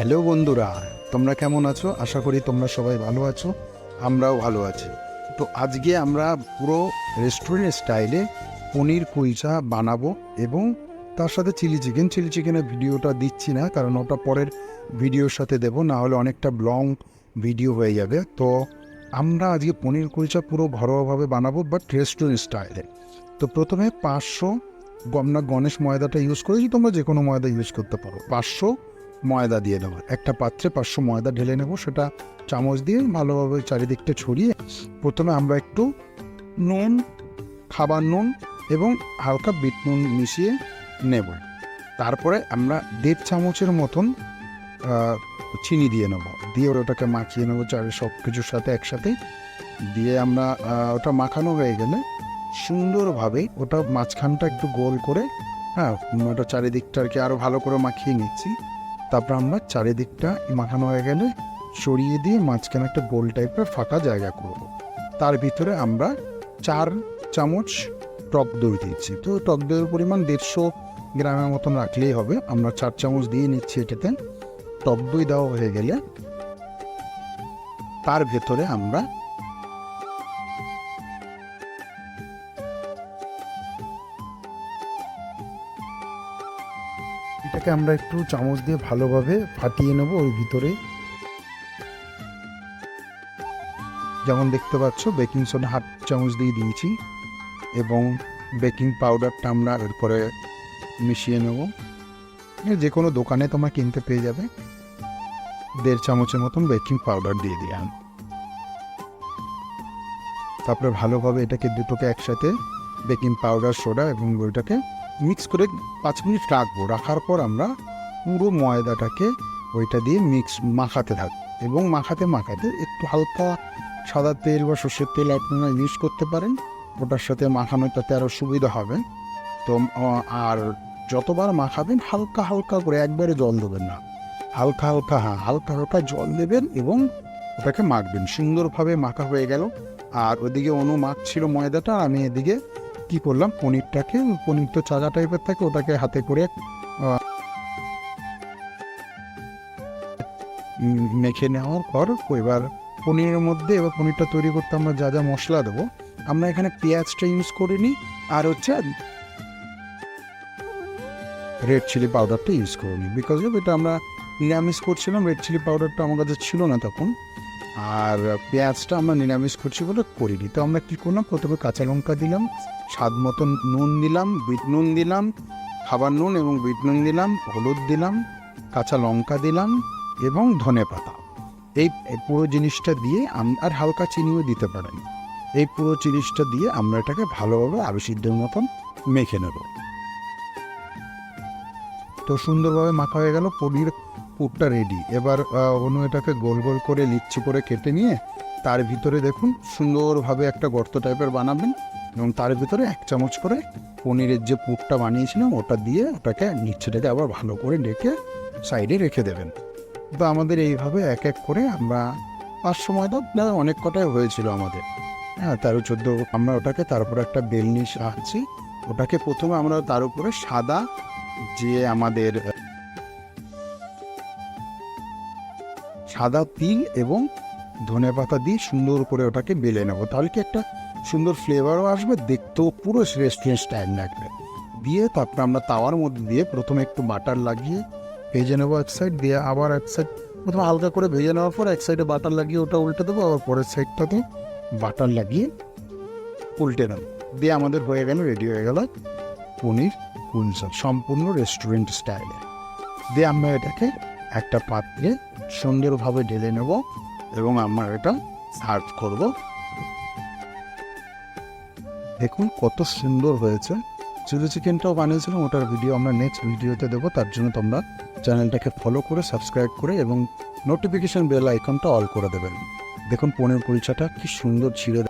Hello বন্ধুরা, তোমরা কেমন আছো? আশা করি তোমরা সবাই ভালো আছো, আমরাও ভালো আছি। তো আজকে আমরা পুরো রেস্টুরেন্ট স্টাইলে পনির কুলচা বানাবো এবং তার সাথে চিলি চিকেন চিলি চিকেনের ভিডিওটা দিচ্ছি না, কারণ ওটা পরের ভিডিওর সাথে দেবো, না হলে অনেকটা লং ভিডিও হয়ে যাবে। তো আমরা আজকে পনির কুলচা পুরো ঘরোয়াভাবে বানাবো বাট রেস্টুরেন্ট স্টাইলে তো প্রথমে পাঁচশো আমরা গণেশ ময়দাটা ইউজ করেছি, তোমরা যে কোনো ময়দা ইউজ করতে পারো। পাঁচশো ময়দা দিয়ে দেবো। একটা পাত্রে পাঁচশো ময়দা ঢেলে নেব, সেটা চামচ দিয়ে ভালোভাবে চারিদিকটা ছড়িয়ে প্রথমে আমরা একটু নুন, খাবার নুন এবং হালকা বিট নুন মিশিয়ে নেব। তারপরে আমরা দেড় চামচের মতন চিনি দিয়ে নেব। দিয়ে ওটাকে মাখিয়ে নেব চারি সব কিছুর সাথে একসাথে। দিয়ে আমরা ওটা মাখানো হয়ে গেলে সুন্দরভাবে ওটা মাঝখানটা একটু গোল করে হ্যাঁ ওটা চারিদিকটা আর কি আরও ভালো করে মাখিয়ে নিচ্ছি। তারপর আমরা চারিদিকটা মাখানো হয়ে গেলে সরিয়ে দিয়ে মাঝখানে একটা গোল টাইপের ফাঁকা জায়গা করব। তার ভিতরে আমরা চার চামচ টক দই দিচ্ছি তো টক দইয়ের পরিমাণ দেড়শো গ্রামের মতন রাখলেই হবে। আমরা চার চামচ দিয়ে নিচ্ছি এটাতে। টক দই দেওয়া হয়ে গেলে তার ভেতরে আমরা এটাকে আমরা একটু চামচ দিয়ে ভালোভাবে ফাটিয়ে নেব ওর ভিতরে। যেমন দেখতে পাচ্ছ বেকিং সোডা হাফ চামচ দিয়ে দিয়েছি এবং বেকিং পাউডারটা আমরা এরপরে মিশিয়ে নেব। যে কোনো দোকানে তোমরা কিনতে পেয়ে যাবে। দেড় চামচের মতন বেকিং পাউডার দিয়ে দিলাম। তারপরে ভালোভাবে এটাকে দুটোকে একসাথে বেকিং পাউডার সোডা এবং ওইটাকে মিক্স করে পাঁচ মিনিট রাখব। রাখার পর আমরা পুরো ময়দাটাকে ওইটা দিয়ে মিক্স মাখাতে থাকব এবং মাখাতে মাখাতে একটু হালকা সাদা তেল বা সর্ষের তেল আপনারা ইউজ করতে পারেন। ওটার সাথে মাখানো তাতে আরও সুবিধা হবে। তো আর যতবার মাখাবেন হালকা হালকা করে একবারে জল দেবেন না। হালকা হালকা হ্যাঁ হালকা হালকা জল দেবেন এবং ওটাকে মাখবেন। সুন্দরভাবে মাখা হয়ে গেল। আর ওদিকে অনু মাখছিল ময়দাটা, আমি এদিকে কি করলাম? পনিরটাকে, পনির তো চাজা টাইপের থাকে ওটাকে হাতে করে মেখে নেওয়ার পর এবার পনিরের মধ্যে এবার পনিরটা তৈরি করতে আমরা যা যা মশলা দেবো, আমরা এখানে পেঁয়াজটা ইউজ করিনি আর হচ্ছে রেড চিলি পাউডারটা ইউজ করিনি বিকজ অফ এটা আমরা নিরামিষ করছিলাম রেড চিলি পাউডারটা আমার কাছে ছিল না তখন। আর পেঁয়াজটা আমরা নিরামিষ করছি বলে করিনি। তো আমরা কী করলাম? প্রথমে কাঁচা লঙ্কা দিলাম, স্বাদ মতন নুন দিলাম, বিট নুন দিলাম, খাবার নুন এবং বিট নুন দিলাম, হলুদ দিলাম, কাঁচা লঙ্কা দিলাম এবং ধনে পাতা। এই পুরো জিনিসটা দিয়ে আর হালকা চিনিও দিতে পারেন। এই পুরো জিনিসটা দিয়ে আমরা এটাকে ভালোভাবে আলু সিদ্ধের মতন মেখে নেব। তো সুন্দরভাবে মাখা হয়ে গেল, পনির পুরটা রেডি এবার অনু এটাকে গোল গোল করে লিচ্ছি করে কেটে নিয়ে তার ভিতরে দেখুন সুন্দরভাবে একটা গর্ত টাইপের বানাবেন এবং তার ভিতরে এক চামচ করে পনিরের যে পুরটা বানিয়েছিলাম ওটা দিয়ে ওটাকে নিচ্ছেটাকে আবার ভালো করে ডেকে সাইডে রেখে দেবেন। তো আমাদের এইভাবে এক এক করে আমরা পাঁচশো ময়দা অনেক কটাই হয়েছিল আমাদের। হ্যাঁ তেরো, চোদ্দ, আমরা ওটাকে তারপরে একটা বেলনি সাহায্যে ওটাকে প্রথমে আমরা তার উপরে সাদা যে আমাদের সাদা তিল এবং ধনে পাতা দিয়ে সুন্দর করে ওটাকে বেলে নেব। তাহলে কি একটা সুন্দর ফ্লেভারও আসবে, দেখতেও পুরো রেস্টুরেন্ট স্টাইল লাগবে। দিয়ে তারপরে আমরা তাওয়ার মধ্যে দিয়ে প্রথমে একটু বাটার লাগিয়ে ভেজে নেব এক সাইড দিয়ে আবার এক সাইড প্রথমে হালকা করে ভেজে নেওয়ার পর এক সাইডে বাটার লাগিয়ে ওটা উল্টে দেবো, আবার পরের সাইডটাতে বাটার লাগিয়ে উল্টে নেব। দিয়ে আমাদের হয়ে গেল রেডি হয়ে গেল পনির, কুলচা, সম্পূর্ণ রেস্টুরেন্ট স্টাইলে দিয়ে আমরা এটাকে একটা পাত্রে সুন্দরভাবে ঢেলে নেব এবং আমরা এটা সার্ভ করব। দেখুন কত সুন্দর হয়েছে। চিলি চিকেনটাও বানিয়েছিলাম, ওটার ভিডিও আমরা নেক্সট ভিডিওতে দেবো। তার জন্য তোমরা চ্যানেলটাকে ফলো করে সাবস্ক্রাইব করে এবং নোটিফিকেশন বেল আইকনটা অল করে দেবেন। দেখুন পনির কুলচাটা কি সুন্দর ছিঁড়ে